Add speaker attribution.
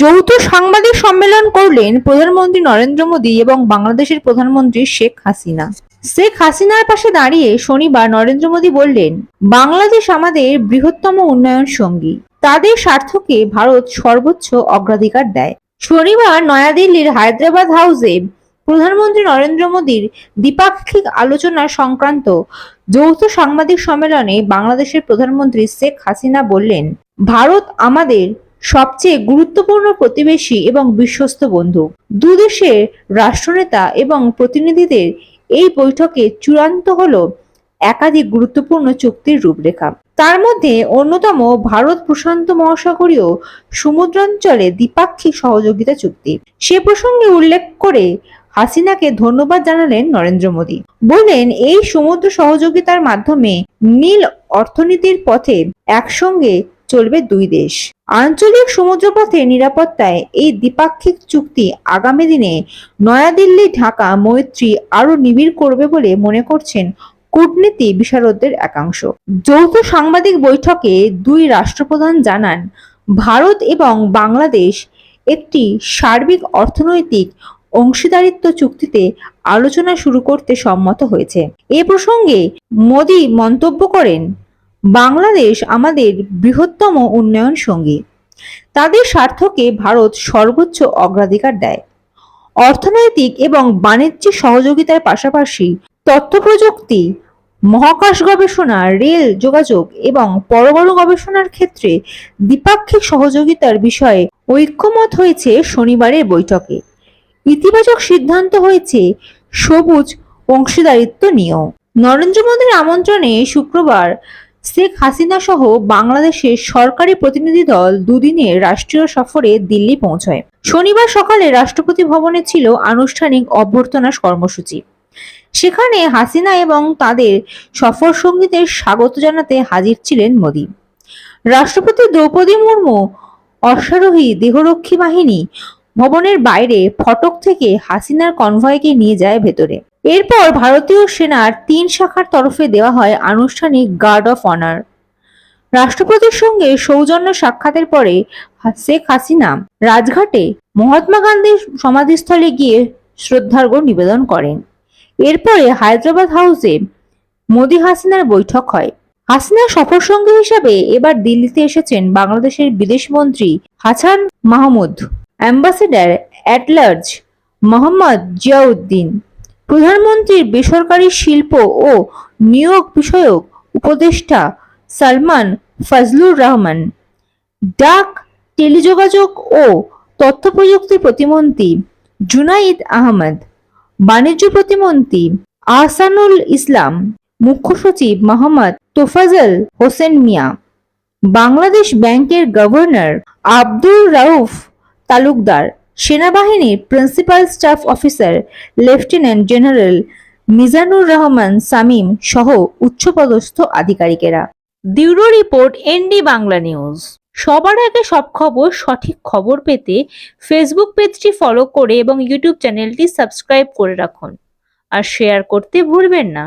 Speaker 1: যৌথ সাংবাদিক সম্মেলন করলেন প্রধানমন্ত্রী নরেন্দ্র মোদী এবং বাংলাদেশের প্রধানমন্ত্রী শেখ হাসিনা শেখ হাসিনার পাশে দাঁড়িয়ে শনিবার নরেন্দ্র মোদী বললেন বাংলাদেশ আমাদের বৃহত্তম উন্নয়ন সঙ্গী তাদের স্বার্থকে ভারত সর্বোচ্চ অগ্রাধিকার দেয় শনিবার নয়াদিল্লির হায়দ্রাবাদ হাউসে প্রধানমন্ত্রী নরেন্দ্র মোদীর দ্বিপাক্ষিক আলোচনা সংক্রান্ত যৌথ সাংবাদিক সম্মেলনে বাংলাদেশের প্রধানমন্ত্রী শেখ হাসিনা বললেন ভারত আমাদের সবচেয়ে গুরুত্বপূর্ণ প্রতিবেশী এবং বিশ্বস্ত বন্ধু দুদেশের রাষ্ট্রনেতা এবং প্রতিনিধিদের এই বৈঠকে চূড়ান্ত হল একাধিক গুরুত্বপূর্ণ চুক্তির রূপরেখা তার মধ্যে অন্যতম ভারত প্রশান্ত মহাসাগরীয় সমুদ্রাঞ্চলে দ্বিপাক্ষিক সহযোগিতা চুক্তি সে প্রসঙ্গে উল্লেখ করে হাসিনাকে ধন্যবাদ জানালেন নরেন্দ্র মোদী বললেন এই সমুদ্র সহযোগিতার মাধ্যমে নীল অর্থনীতির পথে একসঙ্গে চলবে দুই দেশ আঞ্চলিক সমুদ্রপথে নিরাপত্তায় এই দ্বিপাক্ষিক চুক্তি আগামী দিনে নয়াদিল্লি ঢাকা মৈত্রী আরো নিবিড় করবে বলে মনে করছেন কূটনীতি বিশারদদের একাংশ যৌথ সাংবাদিক বৈঠকে দুই রাষ্ট্রপ্রধান জানান ভারত এবং বাংলাদেশ একটি সার্বিক অর্থনৈতিক অংশীদারিত্ব চুক্তিতে আলোচনা শুরু করতে সম্মত হয়েছে এ প্রসঙ্গে মোদি মন্তব্য করেন বাংলাদেশ আমাদের বৃহত্তম উন্নয়ন সঙ্গী তাদের স্বার্থকে ভারত সর্বোচ্চ অগ্রাধিকার দেয় অর্থনৈতিক এবং বাণিজ্যিক সহযোগিতার পাশাপাশি তথ্য প্রযুক্তি মহাকাশ গবেষণা রেল যোগাযোগ এবং পরমাণু গবেষণার ক্ষেত্রে দ্বিপাক্ষিক সহযোগিতার বিষয়ে ঐক্যমত হয়েছে শনিবারের বৈঠকে ইতিবাচক সিদ্ধান্ত হয়েছে সবুজ অংশীদারিত্ব নিয়েও নরেন্দ্র মোদীর আমন্ত্রণে শুক্রবার শেখ হাসিনা সহ বাংলাদেশের সরকারি প্রতিনিধি দল দুদিনের রাষ্ট্রীয় সফরে দিল্লি পৌঁছয় শনিবার সকালে রাষ্ট্রপতি ভবনে ছিল আনুষ্ঠানিক অভ্যর্থনা কর্মসূচি সেখানে হাসিনা এবং তাদের সফর সঙ্গীদের স্বাগত জানাতে হাজির ছিলেন মোদী রাষ্ট্রপতি দ্রৌপদী মুর্মু অশ্বারোহী দেহরক্ষী বাহিনী ভবনের বাইরে ফটক থেকে হাসিনার কনভয়কে নিয়ে যায় ভেতরে এরপর ভারতীয় সেনার তিন শাখার তরফে দেওয়া হয় আনুষ্ঠানিক গার্ড অফ অনার রাষ্ট্রপতির সঙ্গে সৌজন্য সাক্ষাতের পরে শেখ হাসিনা রাজঘাটে মহাত্মা গান্ধীর সমাধিস্থলে গিয়ে শ্রদ্ধার্ঘ নিবেদন করেন এরপরে হায়দ্রাবাদ হাউসে মোদি হাসিনার বৈঠক হয় হাসিনার সফর সঙ্গী হিসাবে এবার দিল্লিতে এসেছেন বাংলাদেশের বিদেশমন্ত্রী হাসান মাহমুদ অ্যাম্বাসেডার অ্যাটলার্জ মোহাম্মদ জিয়াউদ্দিন প্রধানমন্ত্রীর বেসরকারি শিল্প ও নিয়োগ বিষয়ক উপদেষ্টা সালমান ফজলুর রহমান ডাক টেলিযোগাযোগ ও তথ্য প্রযুক্তি প্রতিমন্ত্রী জুনাইদ আহমদ বাণিজ্য প্রতিমন্ত্রী আহসানুল ইসলাম মুখ্য সচিব মোহাম্মদ তোফাজল হোসেন মিয়া বাংলাদেশ ব্যাংকের গভর্নর আব্দুর রাউফ তালুকদার সেনাবাহিনীর principal staff officer lieutenant general Mizanur Rahman Shamim সহ উচ্চপদস্থ আধিকারিকেরা
Speaker 2: দিউরো রিপোর্ট এনডি বাংলা নিউজ সবার আগে সব খবর সঠিক খবর পেতে ফেসবুক পেজটি ফলো করে এবং ইউটিউব চ্যানেলটি সাবস্ক্রাইব করে রাখুন আর শেয়ার করতে ভুলবেন না